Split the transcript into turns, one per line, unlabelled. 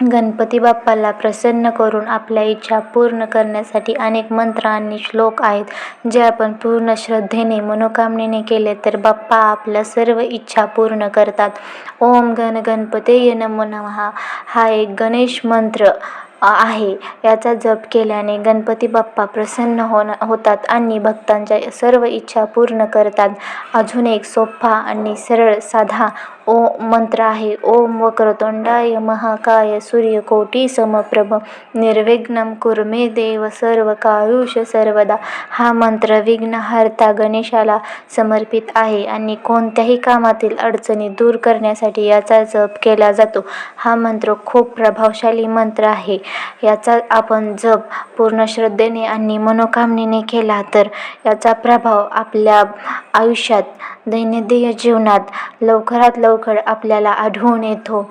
गणपती बाप्पाला प्रसन्न करून आपल्या इच्छा पूर्ण करण्यासाठी अनेक मंत्र आणि श्लोक आहेत जे आपण पूर्ण श्रद्धेने मनोकामनेने केले तर बाप्पा आपल्या सर्व इच्छा पूर्ण करतात. ओम गण गणपतेय नमो नमः हा एक गणेश मंत्र आहे. याचा जप केल्याने गणपती बाप्पा प्रसन्न होण होतात आणि भक्तांच्या सर्व इच्छा पूर्ण करतात. अजून एक सोपा आणि सरळ साधा ओ मंत्र आहे. ओम वक्रतुंडाय महाकाय सूर्यकोटी समप्रभ निर्विघ्नम कुर्मे देव सर्व कायुष सर्वदा. हा मंत्र विघ्नहर्ता गणेशाला समर्पित आहे आणि कोणत्याही कामातील अडचणी दूर करण्यासाठी याचा जप केला जातो. हा मंत्र खूप प्रभावशाली मंत्र आहे. याचा आपण जप पूर्ण श्रद्धेने आणि मनोकामनेने केला तर याचा प्रभाव आपल्या आयुष्यात दैनंदिन जीवनात लवकरात लवकर आपल्याला आढळून येतो.